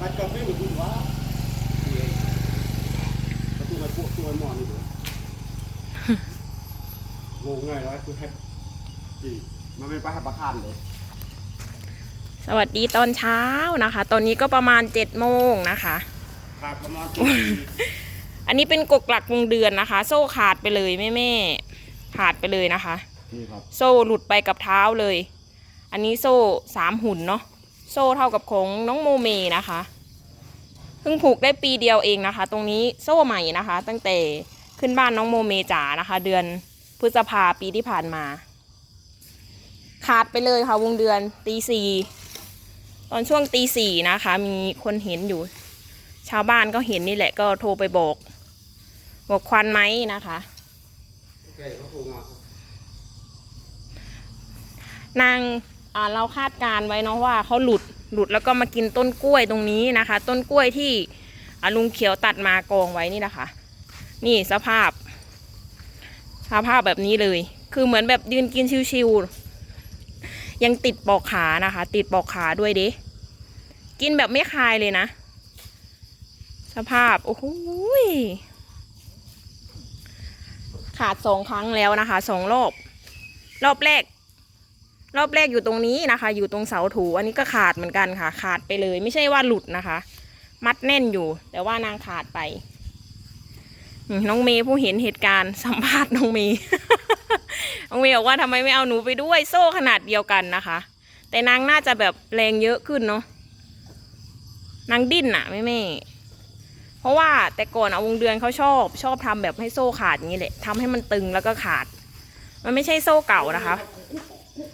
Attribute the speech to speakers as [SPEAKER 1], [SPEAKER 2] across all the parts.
[SPEAKER 1] ตัดกาแฟหรือคุณวะประตูไอ้พวกตัวไอ้หมอนนี่เหรอโง่ง่ายเลยคือให้จีมันไม่ไปให้ประคานเลย
[SPEAKER 2] สวัสดีตอนเช้านะคะ ตอนนี้ก็ประมาณ7จ็ดโมงนะคะ
[SPEAKER 1] ขาดประมาณ
[SPEAKER 2] อันนี้เป็นกกหลักวงเดือนนะคะ โซ่ขาดไปเลยแม่แม่ๆขาดไปเลยนะคะ
[SPEAKER 1] นี่ครับ
[SPEAKER 2] โซ่หลุดไปกับเท้าเลย อันนี้โซ่สามหุ่นเนาะ โซ่เท่ากับของน้องโมเมนะคะเพิ่งผูกได้ปีเดียวเองนะคะ ตรงนี้โซ่ใหม่นะคะ ตั้งแต่ขึ้นบ้านน้องโมเมจ๋านะคะ เดือนพฤษภาปีที่ผ่านมา ขาดไปเลยค่ะวงเดือนตีสี่ตอนช่วงตีสี่นะคะ มีคนเห็นอยู่ ชาวบ้านก็เห็นนี่แหละก็โทรไปบอกบอกควันไหมนะคะ
[SPEAKER 1] แกเขาโทรมา
[SPEAKER 2] นางอ่า เราคาดการณ์ไว้เนาะว่าเขาหลุดหลุดแล้วก็มากินต้นกล้วยตรงนี้นะคะ ต้นกล้วยที่อลุงเขียวตัดมากองไว้นี่นะคะ นี่สภาพ สภาพแบบนี้เลย คือเหมือนแบบยืนกินชิวๆยังติดปอกขานะคะ ติดปอกขาด้วยเด้กินแบบไม่คายเลยนะ สภาพ โอ้โหขาดสองครั้งแล้วนะคะสองรอบ รอบแรก รอบแรกอยู่ตรงนี้นะคะ อยู่ตรงเสาถูอันนี้ก็ขาดเหมือนกันค่ะ ขาดไปเลย ไม่ใช่ว่าหลุดนะคะ มัดแน่นอยู่ แต่ว่านางขาดไป น้องเมย์ผู้เห็นเหตุการณ์สัมภาษณ์น้องเมย์ น้องเมย์บอกว่าทำไมไม่เอาหนูไปด้วยโซ่ขนาดเดียวกันนะคะ แต่นางน่าจะแบบแรงเยอะขึ้นเนาะนางดิ้นอะแม่แม่เพราะว่าแต่ก่อนเอาวงเดือนเขาชอบ ชอบทำแบบให้โซ่ขาดอย่างนี้แหละทำให้มันตึงแล้วก็ขาด มันไม่ใช่โซ่เก่านะคะ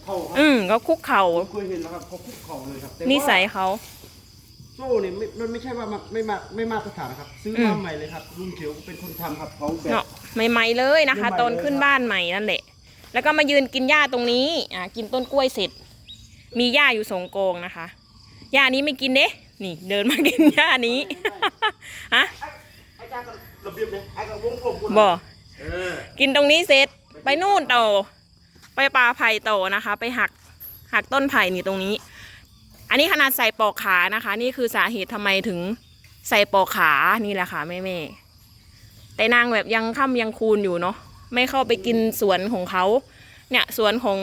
[SPEAKER 1] เข่าครับ
[SPEAKER 2] อืมก็คุกเข่า
[SPEAKER 1] ผมเคยเห็นแล้วครับเขาคุกเข่าเลยครับแต่ว่า
[SPEAKER 2] นิสัยเขา
[SPEAKER 1] โซ่เนี่ยไม่มันไม่ใช่ว่ามันไม่มาไม่มาตรฐานนะครับ ซื้อ
[SPEAKER 2] อื
[SPEAKER 1] มามใหม่เลยครับลุงเขียวเป็นคนทำครับของแบบ
[SPEAKER 2] เนาะใหม่ๆเลยนะคะ
[SPEAKER 1] ใหม่ๆ
[SPEAKER 2] ตอนขึ้นบ้านใหม่นั่นแหละ แล้วก็มายืนกินหญ้าตรงนี้ อ่ากินต้นกล้วยเสร็จ มีหญ้าอยู่สองกองนะคะหญ้านี้ไม่กินเด้นี่เดินมากินหญ้านี้ ฮะ
[SPEAKER 1] ไอ้จ้าก็ระเบียบเลยไอ้ก็วงกลมกูนะ
[SPEAKER 2] บ่
[SPEAKER 1] เออ
[SPEAKER 2] กินตรงนี้เสร็จไปนู่นต่อ ไปปลาไผ่ต่อนะคะ ไปหักหักต้นไผ่นี่ตรงนี้ อันนี้ขนาดใส่ปอกขานะคะ นี่คือสาเหตุทำไมถึงใส่ปอกขานี่แหละค่ะแม่แม่แต่นางแบบยังค่ำยังคูนอยู่เนาะไม่เข้าไปกินสวนของเขาเนี่ยสวนของ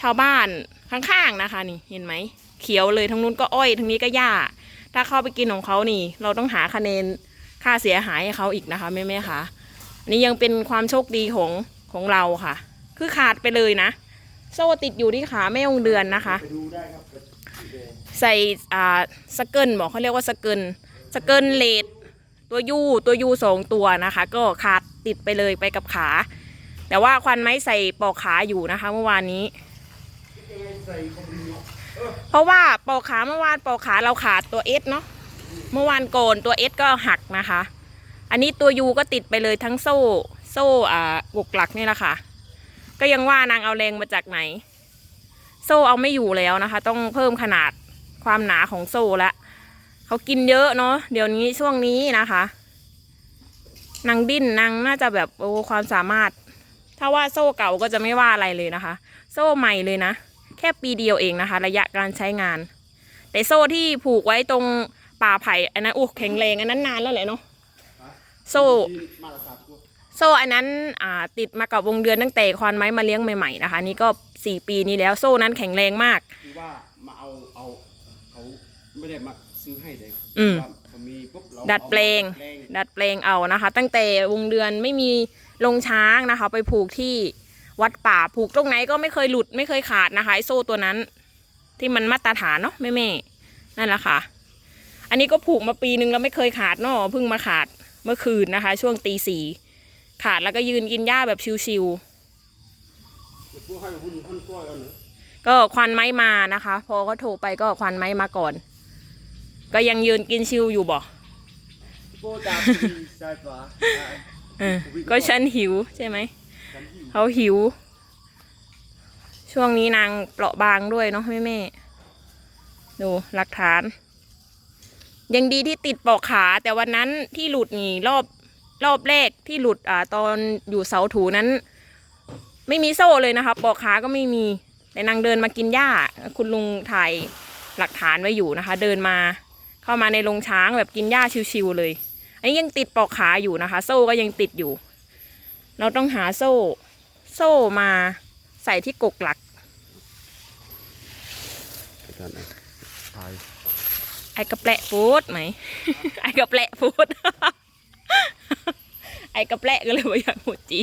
[SPEAKER 2] ชาวบ้านข้างๆนะคะ นี่เห็นไหมเขียวเลยทั้งนู้นก็อ้อยทั้งนี้ก็หญ้า ถ้าเข้าไปกินของเขานี่ เราต้องหาคะแนนค่าเสียหายให้เขาอีกนะคะแม่แม่ค่ะนนี้ยังเป็นความโชคดีของของเราค่ะ คือขาดไปเลยนะ โซ่ติดอยู่ที่ขาแม่องเดือนนะคะ ใส่อ่าสเกิลบอกเขาเรียกว่าสเกิลสเกิลเลดตัวยูตัวยูสองตัวนะคะ ก็ขาดติดไปเลยไปกับขา แต่ว่าควันไม้ใส่ปอกขาอยู่นะคะเมื่อวานนี้
[SPEAKER 1] เนาะ
[SPEAKER 2] เพราะว่าปอกขาเมื่อวานปอกขาเราขาดตัวเอสเนาะเมื่อวานโกนตัวเอสก็หักนะคะ อันนี้ตัวยูก็ติดไปเลยทั้งโซ่ โซ่อ่ากกหลักนี่แหละค่ะ ก็ยังว่านางเอาแรงมาจากไหน โซ่เอาไม่อยู่แล้วนะคะ ต้องเพิ่มขนาดความหนาของโซ่ละเขากินเยอะเนาะเดี๋ยวนี้ช่วงนี้นะคะนางดิ้นนางน่าจะแบบโอ้ความสามารถ ถ้าว่าโซ่เก่าก็จะไม่ว่าอะไรเลยนะคะ โซ่ใหม่เลยนะ แค่ปีเดียวเองนะคะ ระยะการใช้งาน แต่โซ่ที่ผูกไว้ตรงป่าไผ่อันนั้นโอ้แข็งแรงอันนั้นนานแล้วแหละเนาะโซ่
[SPEAKER 1] มาตรฐาน
[SPEAKER 2] โซ่อันนั้นอ่าติดมากับวงเดือนตั้งแต่ควานไม้มาเลี้ยงใหม่ๆนะคะ นี่ก็สี่ปีนี้แล้วโซ่นั้นแข็งแรงมาก
[SPEAKER 1] คือว่ามาเอาเอาเขาไม่ได้มาซื้อให้เลย
[SPEAKER 2] อืม
[SPEAKER 1] ว่าเขามีปุ๊บเรา
[SPEAKER 2] ดัดแปลง
[SPEAKER 1] เอามาดัดแปลง
[SPEAKER 2] ดัดแปลงเอานะคะ ตั้งแต่วงเดือนไม่มีลงช้างนะคะ ไปผูกที่วัดป่าผูกตรงไหนก็ไม่เคยหลุดไม่เคยขาดนะคะไอโซ่ตัวนั้น ที่มันมาตรฐานเนาะแม่แม่ๆนั่นแหละค่ะ อันนี้ก็ผูกมาปีนึงแล้วไม่เคยขาดเนาะเพิ่งมาขาดเมื่อคืนนะคะ ช่วงตีสี่ ขาดแล้วก็ยืนกินหญ้าแบบชิวๆ
[SPEAKER 1] ก็
[SPEAKER 2] ควันไม้มานะคะ พอเขาโทรไปก็ควันไม้มาก่อน ก็ยังยืนกินชิวอยู่บ่ก็ฉันหิวใช่ไหมเขาหิว ช่วงนี้นางเปราะบางด้วยเนาะแม่แม่ดูหลักฐาน ยังดีที่ติดปอกขาแต่วันนั้นที่หลุดหนีรอบ รอบแรกที่หลุดอ่าตอนอยู่เสาถูนั้น ไม่มีโซ่เลยนะคะปอกขาก็ไม่มีแต่นางเดินมากินหญ้า คุณลุงถ่ายหลักฐานไว้อยู่นะคะ เดินมาเข้ามาในโรงช้างแบบกินหญ้าชิวๆเลย อันนี้ยังติดปลอกขาอยู่นะคะ โซ่ก็ยังติดอยู่ เราต้องหาโซ่ โซ่มาใส่ที่กกหลัก
[SPEAKER 1] อาจารย์ถ่าย
[SPEAKER 2] ไอกระแปะฟูดไหมไอกระแปะฟูด ไอกระแปะก็เลยว่าอยากหัวจี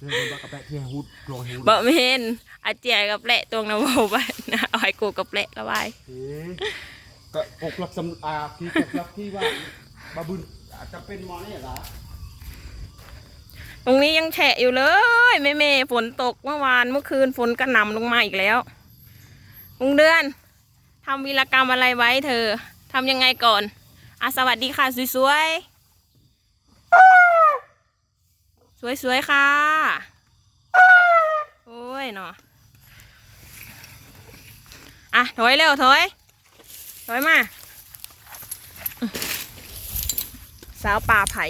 [SPEAKER 1] เรื่องว่ากระแปะที่ฮูดลงฮูด
[SPEAKER 2] บะเมนอาเจียกระแปะตรงนะโวไปนะเอาไอกูกระแปะก็ไป
[SPEAKER 1] เอ๊ะก็ปกหลักสำอาที่ปกหลักที่ว่าบาบุญอาจจะเป็นหมอนี่เหรอ
[SPEAKER 2] ตรงนี้ยังแฉะอยู่เลยแม่เมฝนตกเมื่อวานเมื่อคืนฝนกระหน่ำลงมาอีกแล้วลุงเดือนทำวีรกรรมอะไรไว้เธอทำยังไงก่อนอะสวัสดีค่ะสวยๆ สวยๆค่ะ โอ้ยเนาะอะถอยเร็วถอยถอยมา สาวป่าไผ่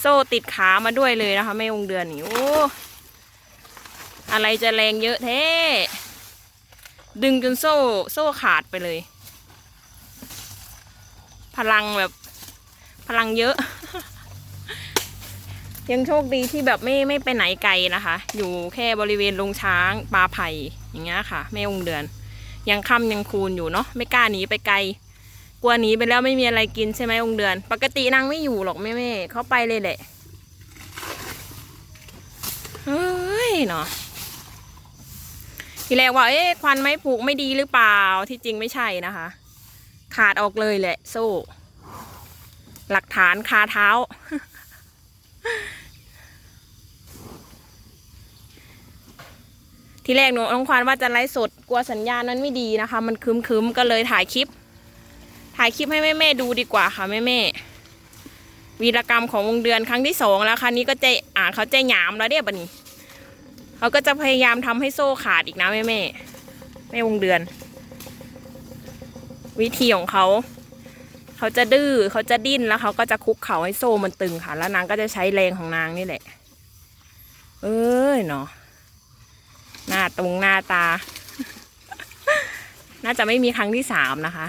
[SPEAKER 2] โซ่ติดขามาด้วยเลยนะคะแม่องเดือนนี่โอ้อะไรจะแรงเยอะแท้ดึงจนโซ่โซ่ขาดไปเลย พลังแบบพลังเยอะ ยังโชคดีที่แบบไม่ไม่ไปไหนไกลนะคะ อยู่แค่บริเวณโรงช้างปลาไผ่อย่างเงี้ยค่ะแม่องเดือน ยังค่ำยังคูนอยู่เนาะไม่กล้าหนีไปไกล กลัวหนีไปแล้วไม่มีอะไรกินใช่ไหมองเดือน ปกตินางไม่อยู่หรอกแม่แม่เขาไปเลยแหละเฮ้ยเนาะทีแรกว่าเอ๊ะควันไม้ผูกไม่ดีหรือเปล่าที่จริงไม่ใช่นะคะ ขาดออกเลยแหละโซ่หลักฐานคาเท้า ทีแรกหนูน้องควานว่าจะไลฟ์สดกลัวสัญญาณนั้นไม่ดีนะคะ มันคึมๆก็เลยถ่ายคลิป ถ่ายคลิปให้แม่แม่ดูดีกว่าค่ะแม่แม่วีรกรรมของวงเดือนครั้งที่สองแล้วครั้งนี้ก็จะอ่านเขาจะหยามแล้วเดี๋ยบันนี้เขาก็จะพยายามทำให้โซ่ขาดอีกนะแม่แม่แม่วงเดือน วิธีของเขาเขาจะดื้อเขาจะดิ้นแล้วเขาก็จะคุกเข่าให้โซ่มันตึงค่ะ แล้วนางก็จะใช้แรงของนางนี่แหละ เอ้ยเนาะ หน้าตรงหน้าตา น่าจะไม่มีครั้งที่สามนะคะ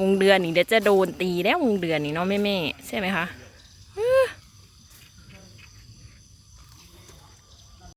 [SPEAKER 2] วงเดือนนี่เดี๋ยวจะโดนตีแล้ววงเดือนนี่เนาะแม่แม่ใช่ไหมคะ